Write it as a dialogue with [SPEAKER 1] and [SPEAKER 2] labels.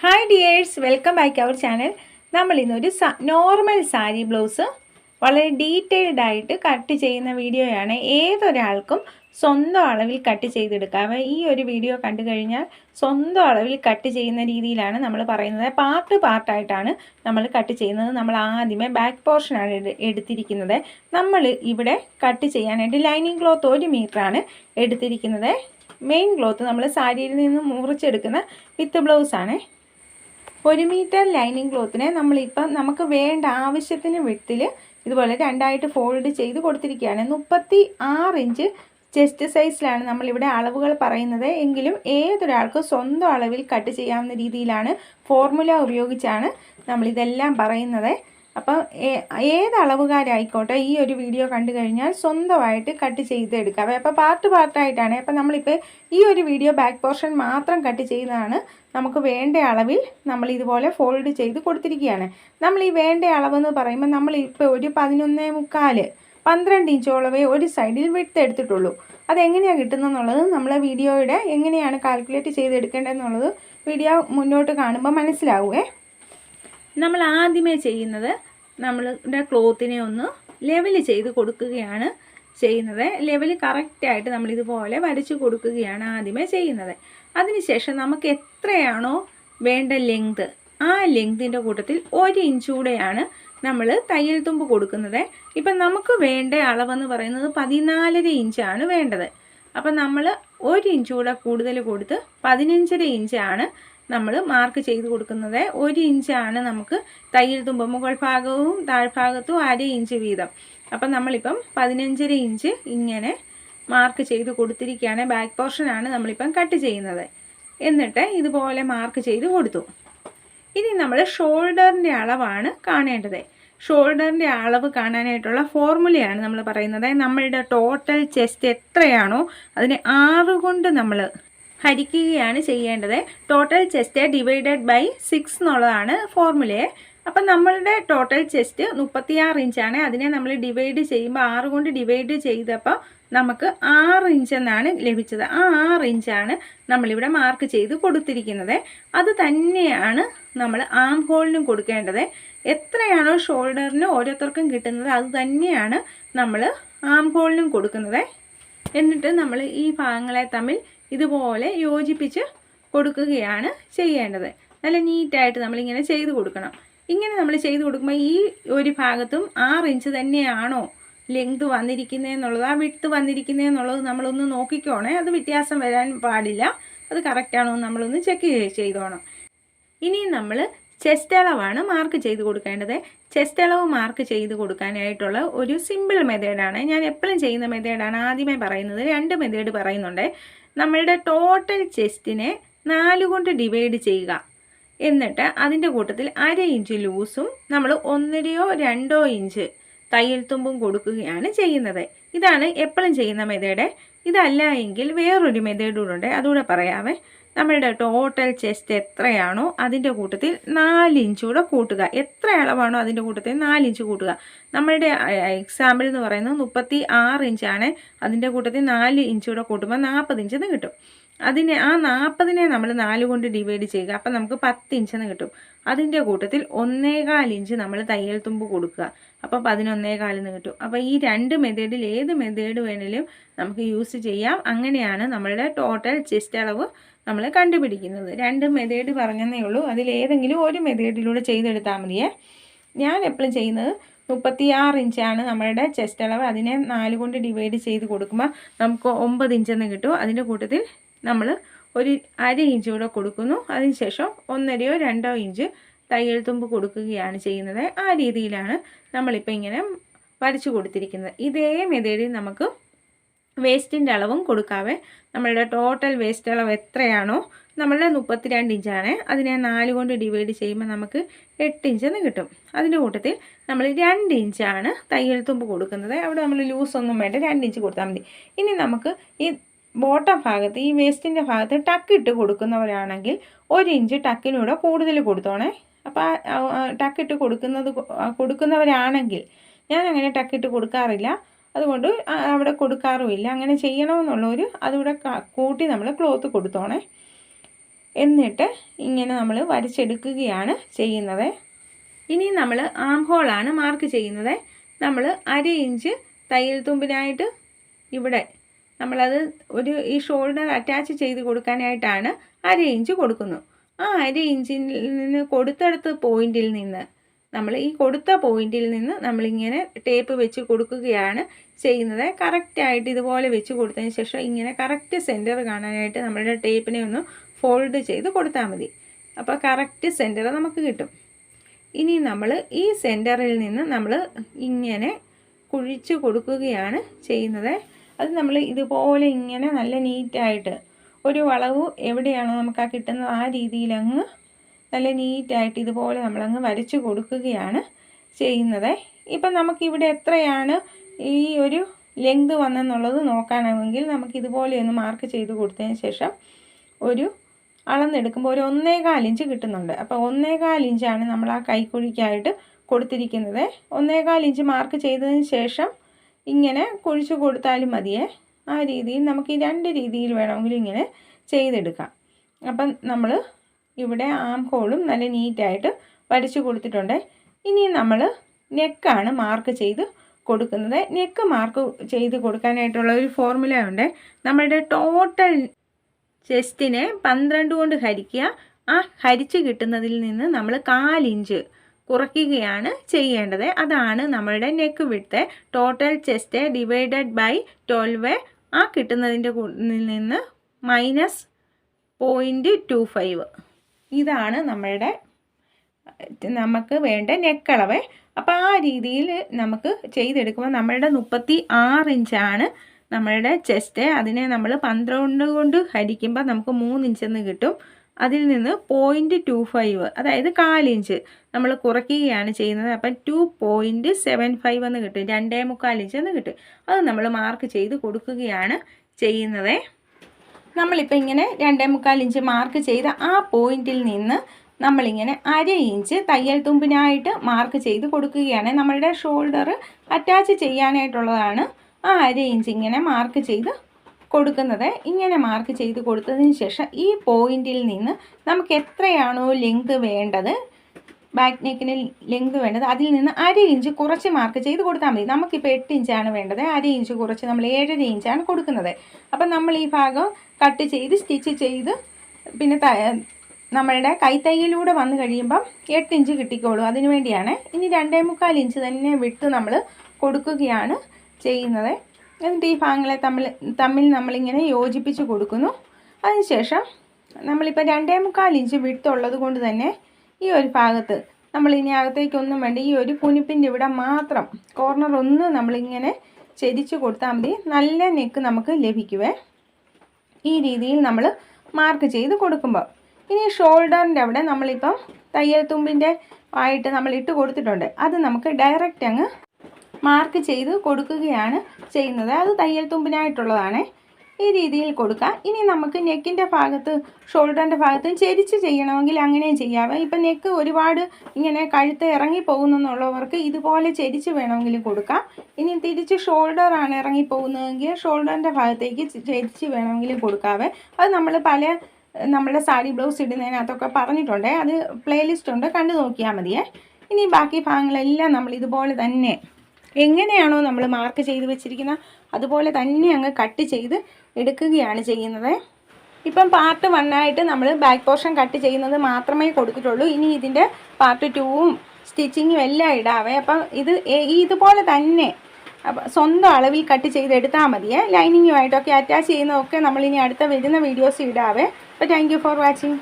[SPEAKER 1] Hi dears welcome back our channel നമ്മൾ ഇന്നൊരു normal sari blouse വളരെ ഡീറ്റെയിൽഡ് ആയിട്ട് കട്ട് ചെയ്യുന്ന വീഡിയോയാണ്. ഏതൊരാൾക്കും സ്വന്തം അളവിൽ കട്ട് ചെയ്തെടുക്കാം. ഈ ഒരു വീഡിയോ കണ്ടു കഴിഞ്ഞാൽ സ്വന്തം അളവിൽ കട്ട് ചെയ്യുന്ന രീതിയിലാണ് നമ്മൾ പറയുന്നത്. പാർട്ട് പാർട്ടായിട്ടാണ് നമ്മൾ കട്ട് ചെയ്യുന്നത്. നമ്മൾ ആദ്യമേ ബാക്ക് പോർഷനാണ് എടു- എടുത്തിരിക്കുന്നത്. നമ്മൾ ഇവിടെ കട്ട് ചെയ്യാനായിട്ട് ലൈനിങ് ക്ലോത്ത് ഒരു മീറ്ററാണ് എടുത്തിരിക്കുന്നത്. മെയിൻ ക്ലോത്ത് നമ്മൾ സാരിയിൽ നിന്ന് മുറിച്ചെടുക്കുന്ന വിത്ത് ബ്ലൗസാണ് ഒരു മീറ്റർ ലൈനിങ് ക്ലോത്തിനെ നമ്മളിപ്പം നമുക്ക് വേണ്ട ആവശ്യത്തിന് വിട്ടിൽ ഇതുപോലെ രണ്ടായിട്ട് ഫോൾഡ് ചെയ്ത് കൊടുത്തിരിക്കുകയാണ്. മുപ്പത്തി ആറ് ഇഞ്ച് ചെസ്റ്റ് സൈസിലാണ് നമ്മളിവിടെ അളവുകൾ പറയുന്നത്. എങ്കിലും ഏതൊരാൾക്കും സ്വന്തം അളവിൽ കട്ട് ചെയ്യാവുന്ന രീതിയിലാണ് ഫോർമുല ഉപയോഗിച്ചാണ് നമ്മളിതെല്ലാം പറയുന്നത്. അപ്പം ഏ- ഏത് അളവുകാരായിക്കോട്ടെ ഈ ഒരു വീഡിയോ കണ്ടു കഴിഞ്ഞാൽ സ്വന്തമായിട്ട് കട്ട് ചെയ്തെടുക്കാം അപ്പോൾ പാർട്ട് പാർട്ടായിട്ടാണ് അപ്പം നമ്മളിപ്പോൾ ഈ ഒരു വീഡിയോ ബാക്ക് പോർഷൻ മാത്രം കട്ട് ചെയ്താണ് നമുക്ക് വേണ്ട അളവിൽ നമ്മൾ ഇതുപോലെ ഫോൾഡ് ചെയ്ത് കൊടുത്തിരിക്കുകയാണ്. നമ്മൾ ഈ വേണ്ട അളവെന്ന് പറയുമ്പോൾ നമ്മൾ ഇപ്പോൾ ഒരു പതിനൊന്നേ മുക്കാൽ പന്ത്രണ്ട് ഇഞ്ചോളവേ ഒരു സൈഡിൽ വിട്ട് എടുത്തിട്ടുള്ളൂ. അതെങ്ങനെയാണ് കിട്ടുന്നതെന്നുള്ളത് നമ്മൾ വീഡിയോയുടെ എങ്ങനെയാണ് കാൽക്കുലേറ്റ് ചെയ്തെടുക്കേണ്ടതെന്നുള്ളത് വീഡിയോ മുന്നോട്ട് കാണുമ്പോൾ മനസ്സിലാവുമേ നമ്മൾ ആദ്യമേ ചെയ്യുന്നത് നമ്മളുടെ ക്ലോത്തിനെ ഒന്ന് ലെവൽ ചെയ്ത് കൊടുക്കുകയാണ് ചെയ്യുന്നത്. ലെവൽ കറക്റ്റായിട്ട് നമ്മൾ ഇതുപോലെ വരച്ച് കൊടുക്കുകയാണ് ആദ്യമേ ചെയ്യുന്നത്. അതിനുശേഷം നമുക്ക് എത്രയാണോ വേണ്ട ലെങ്ത് ആ ലെങ്തിന്റെ കൂട്ടത്തിൽ ഒരു ഇഞ്ചൂടെയാണ് നമ്മൾ തയ്യൽ തുമ്പ് കൊടുക്കുന്നത്. ഇപ്പം നമുക്ക് വേണ്ട അളവെന്ന് പറയുന്നത് പതിനാലര ഇഞ്ചാണ് വേണ്ടത്. അപ്പം നമ്മൾ ഒരു ഇഞ്ച് കൂടെ കൂടുതൽ കൊടുത്ത് പതിനഞ്ചര ഇഞ്ചാണ് നമ്മൾ മാർക്ക് ചെയ്ത് കൊടുക്കുന്നത് ഒരു ഇഞ്ചാണ് നമുക്ക് തയ്യൽ തുമ്പ് മുകൾ ഭാഗവും താഴ്ഭാഗത്തും അര ഇഞ്ച് വീതം. അപ്പം നമ്മളിപ്പം പതിനഞ്ചര ഇഞ്ച് ഇങ്ങനെ മാർക്ക് ചെയ്ത് കൊടുത്തിരിക്കുകയാണ്. ബാക്ക് പോർഷനാണ് നമ്മളിപ്പം കട്ട് ചെയ്യുന്നത്. എന്നിട്ട് ഇതുപോലെ മാർക്ക് ചെയ്ത് കൊടുത്തു. ഇനി നമ്മൾ ഷോൾഡറിന്റെ അളവാണ് കാണേണ്ടത്. ഷോൾഡറിന്റെ അളവ് കാണാനായിട്ടുള്ള ഫോർമുലയാണ് നമ്മൾ പറയുന്നത്. നമ്മളുടെ ടോട്ടൽ ചെസ്റ്റ് എത്രയാണോ അതിനെ ആറ് കൊണ്ട് നമ്മൾ ഹരിക്കുകയാണ് ചെയ്യേണ്ടത്. Total chest divided by six എന്നുള്ളതാണ് ഫോർമുലയെ അപ്പം നമ്മളുടെ ടോട്ടൽ ചെസ്റ്റ് മുപ്പത്തിയാറ് ഇഞ്ചാണ് അതിനെ നമ്മൾ ഡിവൈഡ് ചെയ്യുമ്പോൾ ആറ് കൊണ്ട് ഡിവൈഡ് ചെയ്തപ്പോൾ നമുക്ക് ആറ് ഇഞ്ച് എന്നാണ് ലഭിച്ചത്. ആ ആറ് ഇഞ്ചാണ് നമ്മളിവിടെ മാർക്ക് ചെയ്ത് കൊടുത്തിരിക്കുന്നത്. അത് തന്നെയാണ് നമ്മൾ ആം ഹോളിനും കൊടുക്കേണ്ടത്. എത്രയാണോ ഷോൾഡറിന് ഓരോരുത്തർക്കും കിട്ടുന്നത് അത് തന്നെയാണ് നമ്മൾ ആം ഹോളിനും കൊടുക്കുന്നത്. എന്നിട്ട് നമ്മൾ ഈ ഭാഗങ്ങളെ തമ്മിൽ ഇതുപോലെ യോജിപ്പിച്ച് കൊടുക്കുകയാണ് ചെയ്യേണ്ടത്. നല്ല നീറ്റായിട്ട് നമ്മളിങ്ങനെ ചെയ്ത് കൊടുക്കണം. ഇങ്ങനെ നമ്മൾ ചെയ്ത് കൊടുക്കുമ്പോൾ ഈ ഒരു ഭാഗത്തും ആറ് ഇഞ്ച് തന്നെയാണോ ലെങ്ത് വന്നിരിക്കുന്നതെന്നുള്ളത് ആ വിട്ട് വന്നിരിക്കുന്നതെന്നുള്ളത് നമ്മളൊന്ന് നോക്കിക്കോണേ. അത് വ്യത്യാസം വരാൻ പാടില്ല. അത് കറക്റ്റാണോ നമ്മളൊന്ന് ചെക്ക് ചെയ്തോണം. ഇനി നമ്മൾ ചെസ്റ്റ് അളവാണ് മാർക്ക് ചെയ്ത് കൊടുക്കേണ്ടത്. ചെസ്റ്റ് അളവ് മാർക്ക് ചെയ്ത് കൊടുക്കാനായിട്ടുള്ള ഒരു സിമ്പിൾ മെത്തേഡാണ് ഞാൻ എപ്പോഴും ചെയ്യുന്ന മെത്തേഡാണ് ആദ്യമേ പറയുന്നത്. രണ്ട് മെത്തേഡ് പറയുന്നുണ്ട്. നമ്മളുടെ ടോട്ടൽ ചെസ്റ്റിനെ നാല് കൊണ്ട് ഡിവൈഡ് ചെയ്യുക. എന്നിട്ട് അതിന്റെ കൂട്ടത്തിൽ അര ഇഞ്ച് ലൂസും നമ്മൾ ഒന്നരയോ രണ്ടോ ഇഞ്ച് തയ്യൽ തുമ്പും കൊടുക്കുകയാണ് ചെയ്യുന്നത്. ഇതാണ് എപ്പോഴും ചെയ്യുന്ന മെത്തേഡ് ഇതല്ല എങ്കിൽ വേറൊരു മെത്തേഡ് കൂടെ ഉണ്ട്. അതുകൂടെ പറയാമേ നമ്മളുടെ ടോട്ടൽ ചെസ്റ്റ് എത്രയാണോ അതിന്റെ കൂട്ടത്തിൽ നാലിഞ്ച് ഇഞ്ച് കൂടെ കൂട്ടുക. എത്ര അളവാണോ അതിന്റെ കൂട്ടത്തിൽ നാലിഞ്ച് ഇഞ്ച് കൂട്ടുക. നമ്മളുടെ എക്സാമ്പിൾ എന്ന് പറയുന്നത് മുപ്പത്തി ആറ് ഇഞ്ചാണ് അതിന്റെ കൂട്ടത്തിൽ നാല് ഇഞ്ച് കൂടെ കൂട്ടുമ്പോൾ നാൽപ്പത് ഇഞ്ചെന്ന് കിട്ടും. അതിനെ ആ നാൽപ്പതിനെ നമ്മൾ നാല് കൊണ്ട് ഡിവൈഡ് ചെയ്യുക. അപ്പം നമുക്ക് പത്ത് ഇഞ്ചെന്ന് കിട്ടും. അതിന്റെ കൂട്ടത്തിൽ ഒന്നേകാൽ ഇഞ്ച് നമ്മൾ തയ്യൽ തുമ്പ് കൊടുക്കുക. അപ്പോൾ പതിനൊന്നേകാലെന്ന് കിട്ടും. അപ്പോൾ ഈ രണ്ട് മെത്തേഡിൽ ഏത് മെത്തേഡ് വേണേലും നമുക്ക് യൂസ് ചെയ്യാം. അങ്ങനെയാണ് നമ്മളുടെ ടോട്ടൽ ചെസ്റ്റ് അളവ് നമ്മൾ കണ്ടുപിടിക്കുന്നത്. രണ്ട് മെത്തേഡ് പറഞ്ഞതേ ഉള്ളൂ. അതിലേതെങ്കിലും ഒരു മെത്തേഡിലൂടെ ചെയ്തെടുത്താൽ മതിയേ. ഞാൻ എപ്പോഴും ചെയ്യുന്നത് മുപ്പത്തിയാറ് ഇഞ്ചാണ് നമ്മളുടെ ചെസ്റ്റ് അളവ്. അതിനെ നാല് കൊണ്ട് ഡിവൈഡ് ചെയ്ത് കൊടുക്കുമ്പോൾ നമുക്ക് ഒമ്പത് ഇഞ്ചെന്ന് കിട്ടും. അതിന്റെ കൂട്ടത്തിൽ നമ്മൾ ഒരു അര ഇഞ്ച് കൂടെ കൊടുക്കുന്നു. അതിനുശേഷം ഒന്നരയോ രണ്ടോ ഇഞ്ച് തയ്യൽ തുമ്പ് കൊടുക്കുകയാണ് ചെയ്യുന്നത്. ആ രീതിയിലാണ് നമ്മളിപ്പോൾ ഇങ്ങനെ വരച്ചു കൊടുത്തിരിക്കുന്നത്. ഇതേ മെതേഡിൽ നമുക്ക് വേസ്റ്റിന്റെ അളവും കൊടുക്കാവേ. നമ്മളുടെ ടോട്ടൽ വേസ്റ്റ് അളവ് എത്രയാണോ നമ്മളുടെ മുപ്പത്തിരണ്ട് ഇഞ്ചാണ്. അതിനെ നാല് കൊണ്ട് ഡിവൈഡ് ചെയ്യുമ്പോൾ നമുക്ക് എട്ട് ഇഞ്ചെന്ന് കിട്ടും. അതിന്റെ കൂട്ടത്തിൽ നമ്മൾ രണ്ട് ഇഞ്ചാണ് തയ്യൽ തുമ്പ് കൊടുക്കുന്നത്. അവിടെ നമ്മൾ ലൂസ് ഒന്നും വേണ്ട രണ്ട് ഇഞ്ച് കൊടുത്താൽ മതി. ഇനി നമുക്ക് ഈ ബോട്ടം ഭാഗത്ത് ഈ വേസ്റ്റിന്റെ ഭാഗത്ത് ടക്ക് ഇട്ട് കൊടുക്കുന്നവരാണെങ്കിൽ ഒരു ഇഞ്ച് ടക്കിനൂടെ കൂടുതൽ കൊടുത്തോണേ. അപ്പോൾ ടക്കിട്ട് കൊടുക്കുന്നത് കൊ- കൊടുക്കുന്നവരാണെങ്കിൽ ഞാൻ അങ്ങനെ ടക്കിട്ട് കൊടുക്കാറില്ല. അതുകൊണ്ട് അവിടെ കൊടുക്കാറുമില്ല. അങ്ങനെ ചെയ്യണമെന്നുള്ളവർ അതുകൂടെ ക- കൂട്ടി നമ്മൾ ക്ലോത്ത് കൊടുത്തോണേ. എന്നിട്ട് ഇങ്ങനെ നമ്മൾ വരച്ചെടുക്കുകയാണ് ചെയ്യുന്നത്. ഇനി നമ്മൾ ആം ഹോളാണ് മാർക്ക് ചെയ്യുന്നത്. നമ്മൾ അര ഇഞ്ച് തയ്യൽ തുമ്പിനായിട്ട് ഇവിടെ നമ്മളത് ഒരു ഈ ഷോൾഡർ അറ്റാച്ച് ചെയ്ത് കൊടുക്കാനായിട്ടാണ് അര ഇഞ്ച് കൊടുക്കുന്നു ആ അര ഇഞ്ചിൽ നിന്ന് കൊടുത്തടുത്ത പോയിന്റിൽ നിന്ന് നമ്മൾ ഈ കൊടുത്ത പോയിന്റിൽ നിന്ന് നമ്മളിങ്ങനെ ടേപ്പ് വെച്ച് കൊടുക്കുകയാണ് ചെയ്യുന്നത്. കറക്റ്റായിട്ട് ഇതുപോലെ വെച്ച് കൊടുത്തതിന് ശേഷം ഇങ്ങനെ കറക്റ്റ് സെന്റർ കാണാനായിട്ട് നമ്മളുടെ ടേപ്പിനെ ഒന്ന് ഫോൾഡ് ചെയ്ത് കൊടുത്താൽ മതി. അപ്പോൾ കറക്റ്റ് സെന്റർ നമുക്ക് കിട്ടും. ഇനി നമ്മൾ ഈ സെന്ററിൽ നിന്ന് നമ്മൾ ഇങ്ങനെ കുഴിച്ച് കൊടുക്കുകയാണ് ചെയ്യുന്നത്. അത് നമ്മൾ ഇതുപോലെ ഇങ്ങനെ നല്ല നീറ്റായിട്ട് ഒരു വളവ് എവിടെയാണോ നമുക്ക് ആ കിട്ടുന്നത് ആ രീതിയിലങ്ങ് നല്ല നീറ്റായിട്ട് ഇതുപോലെ നമ്മളങ്ങ് വരച്ച് കൊടുക്കുകയാണ് ചെയ്യുന്നത്. ഇപ്പം നമുക്കിവിടെ എത്രയാണ് ഈ ഒരു ലെങ്ത് വന്നെന്നുള്ളത് നോക്കണമെങ്കിൽ നമുക്ക് ഇതുപോലെ ഒന്ന് മാർക്ക് ചെയ്ത് കൊടുത്തതിന് ശേഷം ഒരു അളന്നെടുക്കുമ്പോൾ ഒരു ഒന്നേകാൽ ഇഞ്ച് കിട്ടുന്നുണ്ട്. അപ്പോൾ ഒന്നേകാൽ ഇഞ്ചാണ് നമ്മൾ ആ കൈക്കുഴിക്കായിട്ട് കൊടുത്തിരിക്കുന്നത്. ഒന്നേകാൽ ഇഞ്ച് മാർക്ക് ചെയ്തതിന് ശേഷം ഇങ്ങനെ കുഴിച്ചു കൊടുത്താലും മതിയേ. ആ രീതിയിൽ നമുക്ക് ഈ രണ്ട് രീതിയിൽ വേണമെങ്കിൽ ഇങ്ങനെ ചെയ്തെടുക്കാം. അപ്പം നമ്മൾ ഇവിടെ ആം ഹോളും നല്ല നീറ്റായിട്ട് വരച്ച് കൊടുത്തിട്ടുണ്ട്. ഇനി നമ്മൾ നെക്കാണ് മാർക്ക് ചെയ്ത് കൊടുക്കുന്നത്. നെക്ക് മാർക്ക് ചെയ്ത് കൊടുക്കാനായിട്ടുള്ള ഒരു ഫോർമുല ഉണ്ട്. നമ്മളുടെ ടോട്ടൽ ചെസ്റ്റിനെ പന്ത്രണ്ട് കൊണ്ട് ഹരിക്കുക. ആ ഹരിച്ച് കിട്ടുന്നതിൽ നിന്ന് നമ്മൾ കാലിഞ്ച് കുറയ്ക്കുകയാണ് ചെയ്യേണ്ടത്. അതാണ് നമ്മളുടെ നെക്ക് വിട്ട് total chest divided by twelve ആ കിട്ടുന്നതിന്റെ നിന്ന് മൈനസ് പോയിന്റ് ടു ഫൈവ് ഇതാണ് നമ്മളുടെ നമുക്ക് വേണ്ട നെക്കളവ് അപ്പോൾ ആ രീതിയിൽ നമുക്ക് ചെയ്തെടുക്കുമ്പോൾ നമ്മളുടെ മുപ്പത്തി ആറ് ഇഞ്ചാണ് നമ്മളുടെ ചെസ്റ്റ് അതിനെ നമ്മൾ പന്ത്രണ്ട് കൊണ്ട് ഹരിക്കുമ്പോൾ നമുക്ക് മൂന്ന് ഇഞ്ചെന്ന് കിട്ടും. അതിൽ നിന്ന് പോയിന്റ് ടു ഫൈവ് അതായത് കാലിഞ്ച് നമ്മൾ കുറയ്ക്കുകയാണ് ചെയ്യുന്നത്. അപ്പം ടു പോയിന്റ് സെവൻ ഫൈവ് എന്ന് കിട്ടും. രണ്ടേ മുക്കാൽ ഇഞ്ച് എന്ന് കിട്ടും. അത് നമ്മൾ മാർക്ക് ചെയ്ത് കൊടുക്കുകയാണ് ചെയ്യുന്നത്. നമ്മളിപ്പോൾ ഇങ്ങനെ രണ്ടേ മുക്കാൽ ഇഞ്ച് മാർക്ക് ചെയ്ത ആ പോയിന്റിൽ നിന്ന് നമ്മളിങ്ങനെ അര ഇഞ്ച് തയ്യൽ തുമ്പിനായിട്ട് മാർക്ക് ചെയ്ത് കൊടുക്കുകയാണ്. നമ്മളുടെ ഷോൾഡർ അറ്റാച്ച് ചെയ്യാനായിട്ടുള്ളതാണ് ആ അര ഇഞ്ച് ഇങ്ങനെ മാർക്ക് ചെയ്ത് കൊടുക്കുന്നത് ഇങ്ങനെ മാർക്ക് ചെയ്ത് കൊടുത്തതിന് ശേഷം ഈ പോയിന്റിൽ നിന്ന് നമുക്ക് എത്രയാണോ ലെങ്ത് വേണ്ടത് ബാക്ക് നെക്കിന് ലെങ്ത് വേണ്ടത് അതിൽ നിന്ന് അര ഇഞ്ച് കുറച്ച് മാർക്ക് ചെയ്ത് കൊടുത്താൽ മതി. നമുക്കിപ്പോൾ എട്ട് ഇഞ്ചാണ് വേണ്ടത് അര ഇഞ്ച് കുറച്ച് നമ്മൾ ഏഴര ഇഞ്ചാണ് കൊടുക്കുന്നത്. അപ്പം നമ്മൾ ഈ ഭാഗം കട്ട് ചെയ്ത് സ്റ്റിച്ച് ചെയ്ത് പിന്നെ നമ്മളുടെ കൈത്തയ്യിലൂടെ വന്ന് കഴിയുമ്പം എട്ട് ഇഞ്ച് കിട്ടിക്കോളൂ. അതിനു വേണ്ടിയാണ് ഇനി രണ്ടേ മുക്കാൽ ഇഞ്ച് തന്നെ വിട്ട് നമ്മൾ കൊടുക്കുകയാണ് ചെയ്യുന്നത്. എന്നിട്ട് ഈ ഭാഗങ്ങളെ തമ്മിൽ തമ്മിൽ നമ്മളിങ്ങനെ യോജിപ്പിച്ച് കൊടുക്കുന്നു. അതിനുശേഷം നമ്മളിപ്പോൾ രണ്ടേ മുക്കാൽ ഇഞ്ച് വിട്ടുള്ളത് കൊണ്ട് തന്നെ ഈ ഒരു ഭാഗത്ത് നമ്മൾ ഇനി അകത്തേക്കൊന്നും വേണ്ട. ഈ ഒരു കുനിപ്പിന്റെ ഇവിടെ മാത്രം കോർണർ ഒന്ന് നമ്മളിങ്ങനെ ചെരിച്ച് കൊടുത്താൽ മതി. നല്ല നെക്ക് നമുക്ക് ലഭിക്കുവേ. ഈ രീതിയിൽ നമ്മൾ മാർക്ക് ചെയ്ത് കൊടുക്കുമ്പോൾ ഇനി ഷോൾഡറിന്റെ അവിടെ നമ്മളിപ്പം തയ്യൽ തുമ്പിന്റെ ആയിട്ട് നമ്മൾ ഇട്ട് കൊടുത്തിട്ടുണ്ട്. അത് നമുക്ക് ഡയറക്റ്റ് അങ്ങ് മാർക്ക് ചെയ്ത് കൊടുക്കുകയാണ് ചെയ്യുന്നത്. അത് തയ്യൽ തുമ്പിനായിട്ടുള്ളതാണ്. ഈ രീതിയിൽ കൊടുക്കുക ഇനി നമുക്ക് നെക്കിന്റെ ഭാഗത്ത് ഷോൾഡറിന്റെ ഭാഗത്ത് ചെരിച്ച് ചെയ്യണമെങ്കിൽ അങ്ങനെ ചെയ്യാം. ഇപ്പം നെക്ക് ഒരുപാട് ഇങ്ങനെ കഴുത്ത് ഇറങ്ങി പോകുന്നെന്നുള്ളവർക്ക് ഇതുപോലെ ചെരിച്ച് വേണമെങ്കിൽ കൊടുക്കാം. ഇനി തിരിച്ച് ഷോൾഡറാണ് ഇറങ്ങി പോകുന്നതെങ്കിൽ ഷോൾഡറിന്റെ ഭാഗത്തേക്ക് ചെരിച്ച് വേണമെങ്കിൽ കൊടുക്കാവേ അത് നമ്മൾ പല നമ്മുടെ സാരി ബ്ലൗസ് ഇടുന്നതിനകത്തൊക്കെ പറഞ്ഞിട്ടുണ്ട്. അത് പ്ലേലിസ്റ്റ് ഉണ്ട്. കണ്ടു നോക്കിയാൽ മതിയേ. ഇനി ബാക്കി ഭാഗങ്ങളെല്ലാം നമ്മൾ ഇതുപോലെ തന്നെ എങ്ങനെയാണോ നമ്മൾ മാർക്ക് ചെയ്ത് വെച്ചിരിക്കുന്ന അതുപോലെ തന്നെ അങ്ങ് കട്ട് ചെയ്ത് എടുക്കുകയാണ് ചെയ്യുന്നത്. ഇപ്പം പാർട്ട് വണ്ണായിട്ട് നമ്മൾ ബാക്ക് പോർഷൻ കട്ട് ചെയ്യുന്നത് മാത്രമേ കൊടുത്തിട്ടുള്ളൂ. ഇനി ഇതിന്റെ പാർട്ട് ടൂവും സ്റ്റിച്ചിങ്ങും എല്ലാം ഇടാവേ. അപ്പം ഇത് ഇതുപോലെ തന്നെ സ്വന്തം അളവിൽ കട്ട് ചെയ്തെടുത്താൽ മതിയേ ലൈനിങ്ങുമായിട്ടൊക്കെ അറ്റാച്ച് ചെയ്യുന്നതൊക്കെ നമ്മളിനി അടുത്ത വരുന്ന വീഡിയോസ് ഇടാവേ. അപ്പോൾ താങ്ക് ഫോർ വാച്ചിങ്